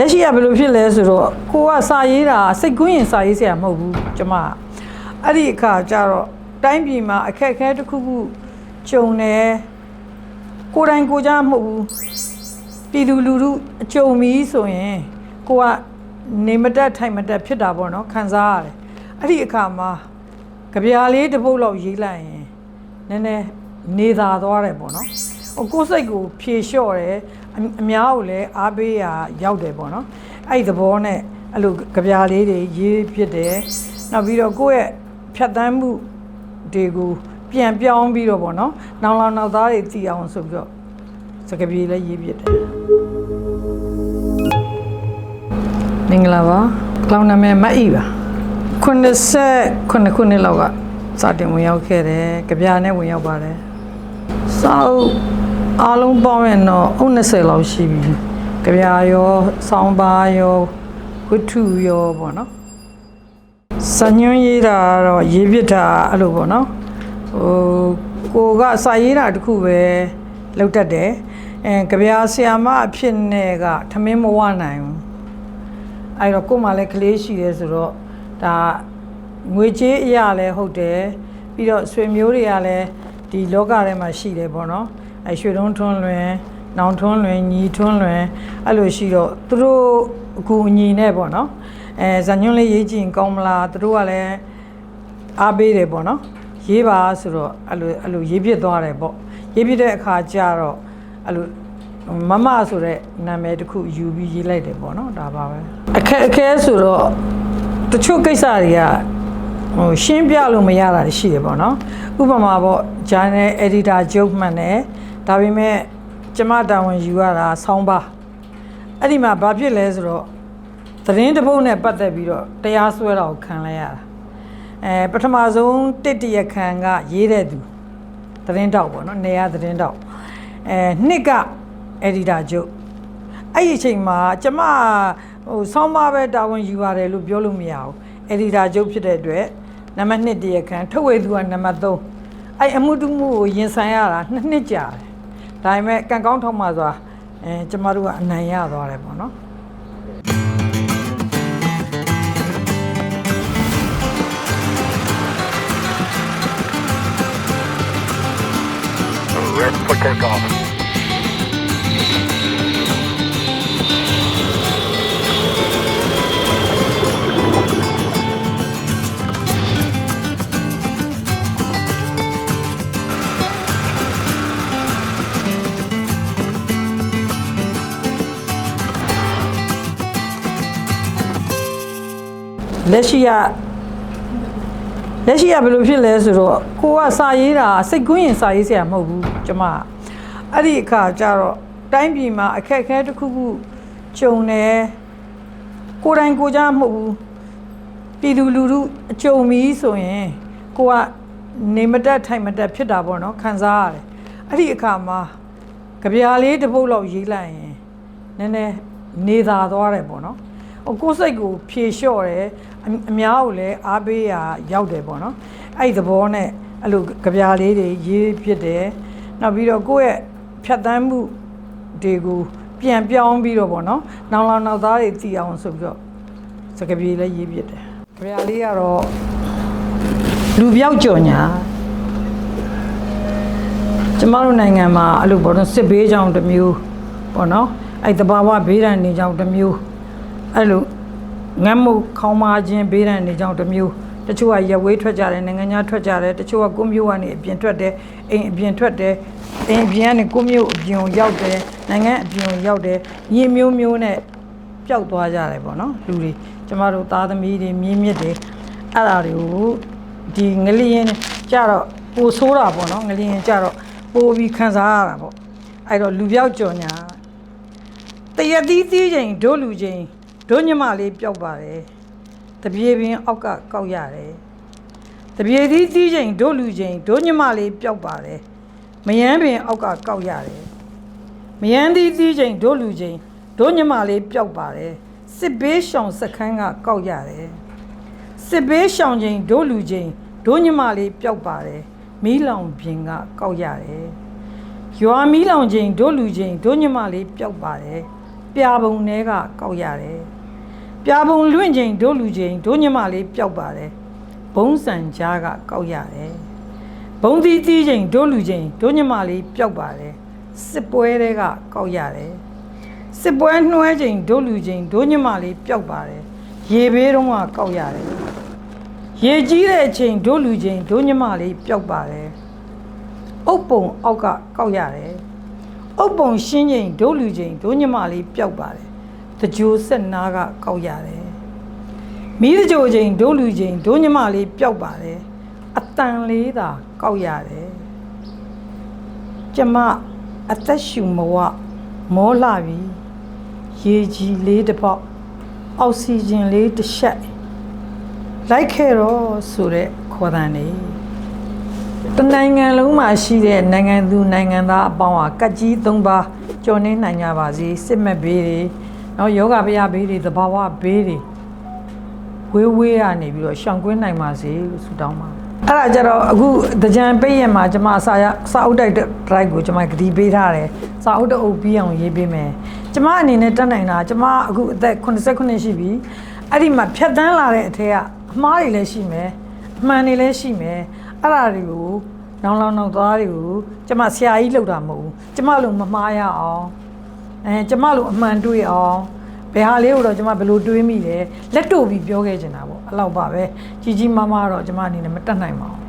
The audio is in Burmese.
လက်ရှိကဘယ်လိုဖြစ်လဲဆိုတော့ကိုကစာရေးတာစိတ်ကူးရင်စာရေးစရာမဟုတ်ဘူးကျမအဲ့ဒီအခါကျတော့တိုင်းပြည်မှာအခက်အခဲတစ်ခုခုကြုံတယ်ကိုယ်တိုင်ကိုယ်ကြမဟုတ်ဘူးပြည်သူလူထုအကြုံမီဆိုရင်ကိုကနေမတက်ထိုင်မတက်ဖြစ်တာပေါ့နော်ခံစားရတယ်အဲ့ဒီအခါမှာကြပြာလေးတစ်ပုတ်လောက်ရေးလိုက်ရင်နည်းနည်းနေသာသွားတယ်ပေါ့နော်ဟိုကိုယ်စိတ်ကိုဖြေလျှော့တယ် အအများကိုလည်းအားပေးရရောက်တယ်ပေါ့နော်အဲ့ဒီသဘောနဲ့အဲ့လိုကြပြာလေးတွေရေးဖြစ်တယ်နောက်ပြီးတော့ကိုယ့်ရဲ့ဖြတ်သန်းမှုတွေကိုပြန်ပြောင်းပြီးတော့ပေါ့နော်နောင်လောင်နောက်သားတွေတည်အောင်ဆိုပြီးတော့စကားပြေလည်းရေးဖြစ်တယ်မင်္ဂလာပါကလောင်နာမည်မတ်ဤပါ89ခုနှစ်လောက်ကစတင်ဝင်ရောက်ခဲ့တယ်ကြပြာနဲ့ဝင်ရောက်ပါတယ်စောက် အားလုံးပေါင်းရင်တော့အုပ်20လောက်ရှိပြီကြပြာရောဆောင်းပါရောဝတ္ထုရောပေါ့နော်စညွှန်းရေးတာကတော့ရေးပြတာအဲ့လိုပေါ့နော်ဟိုကိုကစာရေးတာတခုပဲလောက်တတ်တယ်အဲကြပြာဆီယာမအဖြစ်နဲ့ကထမင်းမဝနိုင်ဘူးအဲ့တော့ကို့မှာလည်းကလေးရှိတယ်ဆိုတော့ဒါငွေကြေးအရာလည်းဟုတ်တယ်ပြီးတော့ဆွေမျိုးတွေကလည်းဒီလောကထဲမှာရှိတယ်ပေါ့နော် အဲရွှေတုံးထွန်းလွင်နောင်ထွန်းလွင်ညီထွန်းလွင်အဲ့လိုရှိတော့သူတို့အကူအညီနဲ့ပေါ့နော်အဲဇာညွန့်လေးရေးကြည့်ရင်ကောင်းမလားသူတို့ကလည်းအားပေးတယ်ပေါ့နော်ရေးပါဆိုတော့အဲ့လိုအဲ့လိုရေးပြစ်သွားတယ်ပေါ့ရေးပြစ်တဲ့အခါကျတော့အဲ့လိုမမဆိုတဲ့နာမည်တစ်ခုယူပြီးရေးလိုက်တယ်ပေါ့နော်ဒါပါပဲအခက်အခဲဆိုတော့တချို့ကိစ္စတွေက ဟိုရှင်းပြလို့မရတာတွေရှိတယ်ပေါ့နော်ဥပမာပေါ့ journal editor ကျုပ်မှန်တယ်ဒါပေမဲ့ကျမတာဝန်ယူရတာဆောင်းပါအဲ့ဒီမှာဘာဖြစ်လဲဆိုတော့သတင်းတစ်ပုဒ်နဲ့ပတ်သက်ပြီးတော့တရားစွဲတာကိုခံလိုက်ရတာအဲပထမဆုံးတစ်တရခံကရေးတဲ့သူသတင်းတောက်ပေါ့နော်နေရသတင်းတောက်အဲနှစ်က editor ကျုပ်အဲ့ဒီအချိန်မှာကျမဟိုဆောင်းပါပဲတာဝန်ယူရတယ်လို့ပြောလို့မရဘူး editor ကျုပ်ဖြစ်တဲ့အတွက်နံပါတ်1တရခံထုတ်ဝေသူကနံပါတ်3အဲ့အမှုတုမှုကိုရင်ဆိုင်ရတာနှစ်နှစ်ကြာတယ်ဒါပေမဲ့ကံကောင်းထောက်မှစွာအဲကျမတို့ကအနိုင်ရသွားတယ်ပေါ့နော် Red for takeoff. လက်ရှိကလက်ရှိကဘယ်လိုဖြစ်လဲဆိုတော့ကိုကစာရေးတာစိတ်ကူးရင်စာရေးစရာမဟုတ်ဘူးကျမအဲ့ဒီအခါကျတော့တိုင်းပြည်မှာအခက်အခဲတစ်ခုခုကြုံတယ်ကိုယ်တိုင်ကိုယ်ကြမဟုတ်ဘူးပြည်သူလူထုအကြုံမီဆိုရင်ကိုကနေမတက်ထိုင်မတက်ဖြစ်တာပေါ့နော်ခံစားရတယ်အဲ့ဒီအခါမှာကြပြာလေးတစ်ပုတ်လောက်ရေးလိုက်ရင်နည်းနည်းနေသာသွားတယ်ပေါ့နော် ဟိုကိုယ်စိတ်ကိုဖြေလျှော့တယ်အအများကိုလည်းအားပေးရရောက်တယ်ပေါ့နော်အဲ့ဒီသဘောနဲ့အဲ့လိုကြပြာလေးတွေရေးဖြစ်တယ်နောက်ပြီးတော့ကိုယ့်ရဲ့ဖြတ်သန်းမှုတွေကိုပြန်ပြောင်းပြီးတော့ပေါ့နော်နောင်လောင်နောက်သားတွေတည်အောင်ဆိုပြီးတော့စကားပြေလည်းရေးဖြစ်တယ်ကြပြာလေးကတော့လူပြောက်ကြော်ညာကျမတို့နိုင်ငံမှာအဲ့လိုပေါ့နော်စစ်ဘေးကြောင်တစ်မျိုးပေါ့နော်အဲ့တဘာဝဘေးဒဏ်နေကြောင်တစ်မျိုး အဲ့လိုငတ်မှုခေါင်းမာခြင်းဘေးဒဏ်တွေကြောင့်တစ်မျိုးတချို့ကရဝေးထွက်ကြတယ်နိုင်ငံခြားထွက်ကြတယ်တချို့ကကိုမျိုးကနေအပြင်ထွက်တယ်အိမ်အပြင်ထွက်တယ်အိမ်အပြင်ကနေကိုမျိုးအပြင်ကိုရောက်တယ်နိုင်ငံအပြင်ကိုရောက်တယ်ညီမျိုးမျိုးနဲ့ပျောက်သွားကြတယ်ပေါ့နော်လူတွေကျမတို့သားသမီးတွေမြင်းမြစ်တွေအဲ့ဒါတွေကိုဒီငလျင်ကြတော့ပိုဆိုးတာပေါ့နော်ငလျင်ကြတော့ပိုပြီးခံစားရတာပေါ့အဲ့တော့လူပြောက်ကြော်ညာတရတိသီးချိန်ဒို့လူချိန် ဒို့ညမလေးပျောက်ပါတယ်တပြေပင်အောက်ကကောက်ရတယ်တပြေသီးသီးချိန်ဒို့လူချိန်ဒို့ညမလေးပျောက်ပါတယ်မယမ်းပင်အောက်ကကောက်ရတယ်မယမ်းသီးသီးချိန်ဒို့လူချိန်ဒို့ညမလေးပျောက်ပါတယ်စစ်ဘေးရှောင်စခန်းကကောက်ရတယ်စစ်ဘေးရှောင်ချိန်ဒို့လူချိန်ဒို့ညမလေးပျောက်ပါတယ်မီးလောင်ပြင်ကကောက်ရတယ်ရွာမီးလောင်ချိန်တို့လူချိန်တို့ညမလေးပျောက်ပါတယ်ပပြာပုံတွေကကောက်ရတယ် ပြာပုံလွင့်ချိန်ဒို့လူချိန်ဒို့ညမလေးပျောက်ပါတယ်ဘုံစံကြားကကောက်ရတယ်ဘုံသီးသီးချိန်ဒို့လူချိန်ဒို့ညမလေးပျောက်ပါတယ်စစ်ပွဲတွေကကောက်ရတယ်စစ်ပွဲနှွှဲချိန်ဒို့လူချိန်ဒို့ညမလေးပျောက်ပါတယ်ရေဘေးတုံးကကောက်ရတယ်ရေကြီးတဲ့အချိန်ဒို့လူချိန်ဒို့ညမလေးပျောက်ပါတယ်အုပ်ပုံအောက်ကကောက်ရတယ်အုပ်ပုံရှင်းချိန်ဒို့လူချိန်ဒို့ညမလေးပျောက်ပါတယ် တကြိုဆက်နာကကောက်ရတယ်မီးတကြိုချိန်ဒို့လူချိန်ဒို့ညမလေးပျောက်ပါတယ်အတန်လေးသာကောက်ရတယ်ကျမအသက်ရှူမဝမောလာပြီရေကြီးလေးတစ်ပေါက်အောက်ဆီဂျင်လေးတစ်ချက်လိုက်ခဲ့တော့ဆိုတဲ့ခေါ်တန်နေတနိုင်ငံလုံးမှာရှိတဲ့နိုင်ငံသူနိုင်ငံသားအပေါင်းဟာကတ်ကြီး၃ပါးကြော်နေနိုင်ကြပါစေစစ်မဲ့ဘေးတွေ နော်ယောဂဗျာဘေးတွေသဘာဝဘေးတွေဝေးဝေးရနေပြီးတော့ရှောင်ကွင်းနိုင်ပါစေလို့ဆုတောင်းပါအဲ့ဒါကြတော့အခုတကြံပိတ်ရမှာကျွန်မစာရစာအုပ်တိုက်ဒရိုက်ကိုကျွန်မဂတိပေးထားတယ်စာအုပ်တအုပ်ပြီးအောင်ရေးပေးမယ်ကျွန်မအနေနဲ့တက်နိုင်တာကျွန်မအခုအသက်89ရှိပြီအဲ့ဒီမှာဖြတ်တန်းလာတဲ့အထက်ကအမှားတွေလည်းရှိမယ်အမှန်တွေလည်းရှိမယ်အဲ့ဒါတွေကိုနောင်လောင်နောင်သွားတွေကိုကျမဆရာကြီးလောက်တာမဟုတ်ဘူးကျမလိုမမှားရအောင် အဲကျမလိုအမှန်တွေးအောင်ဘယ်ဟာလေးကိုတော့ကျမဘယ်လိုတွေးမိလဲလက်တို့ပြီးပြောခဲ့ချင်တာပေါ့အဲ့လောက်ပါပဲကြီးကြီးမားမားတော့ကျမအနေနဲ့မတတ်နိုင်ပါဘူး